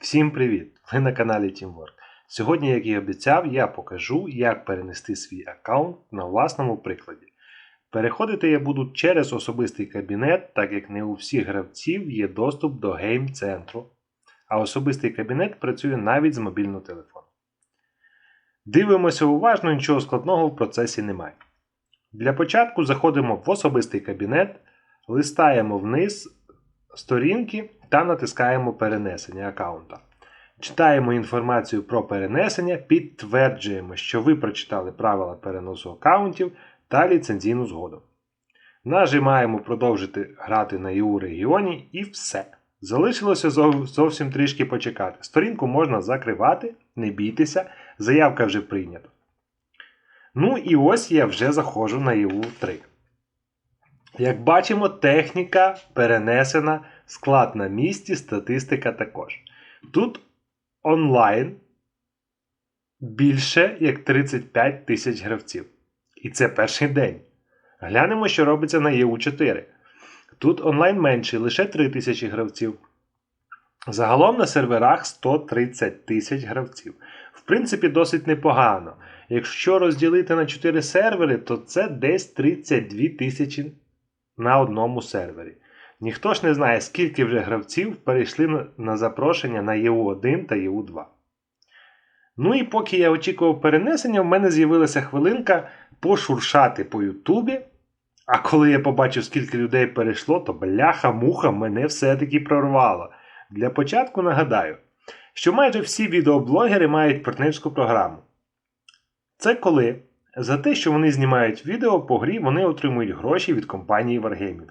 Всім привіт! Ви на каналі Teamwork. Сьогодні, як і обіцяв, я покажу, як перенести свій аккаунт на власному прикладі. Переходити я буду через особистий кабінет, так як не у всіх гравців є доступ до гейм-центру, а особистий кабінет працює навіть з мобільного телефону. Дивимося уважно, нічого складного в процесі немає. Для початку заходимо в особистий кабінет, листаємо вниз сторінки та натискаємо перенесення аккаунта. Читаємо інформацію про перенесення, підтверджуємо, що ви прочитали правила переносу аккаунтів та ліцензійну згоду. Нажимаємо продовжити грати на EU регіоні і все. Залишилося зов- зовсім трішки почекати. Сторінку можна закривати, не бійтеся, заявка вже прийнята. Ну і ось я вже заходжу на EU 3. Як бачимо, техніка перенесена, склад на місці, статистика також. Тут онлайн більше як 35 тисяч гравців. І це перший день. Глянемо, що робиться на EU4. Тут онлайн менше, лише 3 тисячі гравців. Загалом на серверах 130 тисяч гравців. В принципі, досить непогано. Якщо розділити на 4 сервери, то це десь 32 тисячі на одному сервері. Ніхто ж не знає, скільки вже гравців перейшли на, запрошення на EU1 та EU2. Ну і поки я очікував перенесення, в мене з'явилася хвилинка пошуршати по Ютубі. А коли я побачив, скільки людей перейшло, то бляха-муха мене все-таки прорвало. Для початку нагадаю, що майже всі відеоблогери мають партнерську програму. Це коли за те, що вони знімають відео по грі, вони отримують гроші від компанії Wargaming.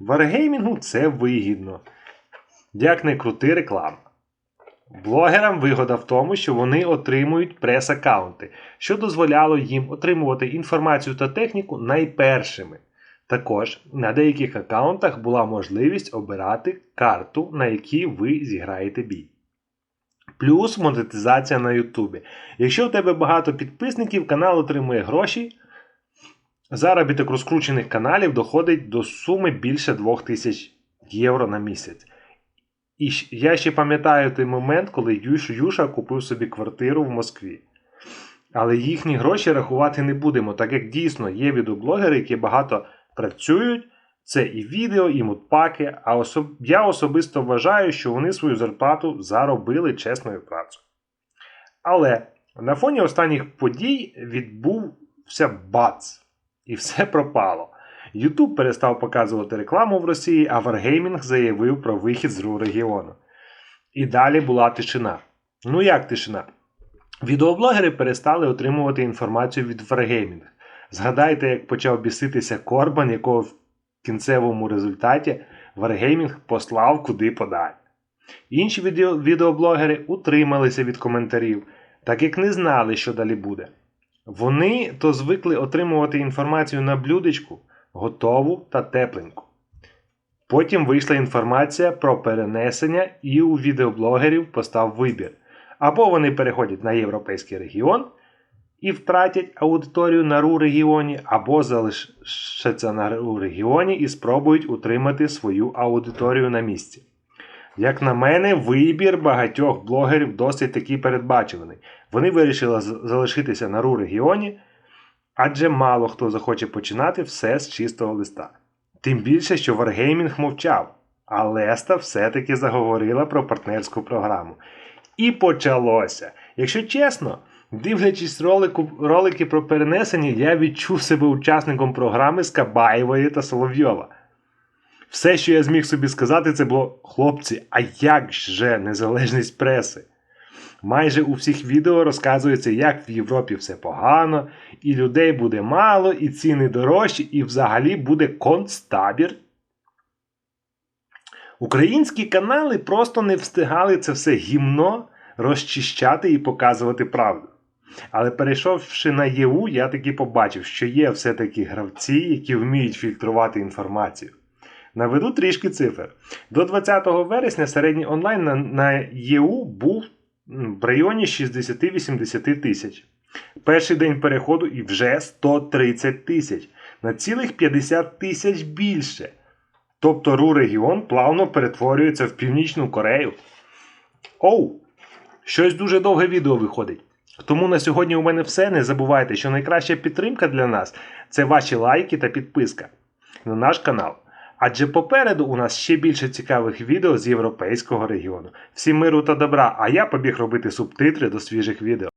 Wargaming це вигідно. Як не крути реклама. Блогерам вигода в тому, що вони отримують прес-аккаунти, що дозволяло їм отримувати інформацію та техніку найпершими. Також на деяких аккаунтах була можливість обирати карту, на якій ви зіграєте бій. Плюс монетизація на Ютубі. Якщо у тебе багато підписників, канал отримує гроші. Заробіток розкручених каналів доходить до суми більше 2000 євро на місяць. І я ще пам'ятаю той момент, коли Юш, Юша купив собі квартиру в Москві. Але їхні гроші рахувати не будемо, так як дійсно є відеоблогери, які багато працюють. Це і відео, і мудпаки. А особ... я особисто вважаю, що вони свою зарплату заробили чесною працею. Але на фоні останніх подій відбувся бац, і все пропало. YouTube перестав показувати рекламу в Росії, а Wargaming заявив про вихід з РУ регіону. І далі була тишина. Ну як тишина? Відеоблогери перестали отримувати інформацію від Wargaming. Згадайте, як почав біситися Корбан, якого в кінцевому результаті Wargaming послав куди подалі. Інші відео- відеоблогери утрималися від коментарів, так як не знали, що далі буде. Вони то звикли отримувати інформацію на блюдечку, готову та тепленьку. Потім вийшла інформація про перенесення, і у відеоблогерів постав вибір. Або вони переходять на європейський регіон і втратять аудиторію на РУ регіоні, або залишаться на РУ регіоні і спробують утримати свою аудиторію на місці. Як на мене, вибір багатьох блогерів досить таки передбачуваний. Вони вирішили залишитися на РУ регіоні, адже мало хто захоче починати все з чистого листа. Тим більше, що Wargaming мовчав, а Леста все-таки заговорила про партнерську програму. І почалося. Якщо чесно, дивлячись ролику, ролики про перенесення, я відчув себе учасником програми Скабаєвої та Соловйова. Все, що я зміг собі сказати, це було хлопці, а як же незалежність преси? Майже у всіх відео розказується, як в Європі все погано, і людей буде мало, і ціни дорожчі, і взагалі буде концтабір. Українські канали просто не встигали це все гімно розчищати і показувати правду. Але перейшовши на ЄУ, я таки побачив, що є все-таки гравці, які вміють фільтрувати інформацію. Наведу трішки цифр. До 20 вересня середній онлайн на, ЄУ був в районі 60-80 тисяч. Перший день переходу і вже 130 тисяч. На цілих 50 тисяч більше. Тобто РУ регіон плавно перетворюється в Північну Корею. Оу! Щось дуже довге відео виходить. Тому на сьогодні у мене все. Не забувайте, що найкраща підтримка для нас це ваші лайки та підписка на наш канал. Адже попереду у нас ще більше цікавих відео з європейського регіону. Всім миру та добра, а я побіг робити субтитри до свіжих відео.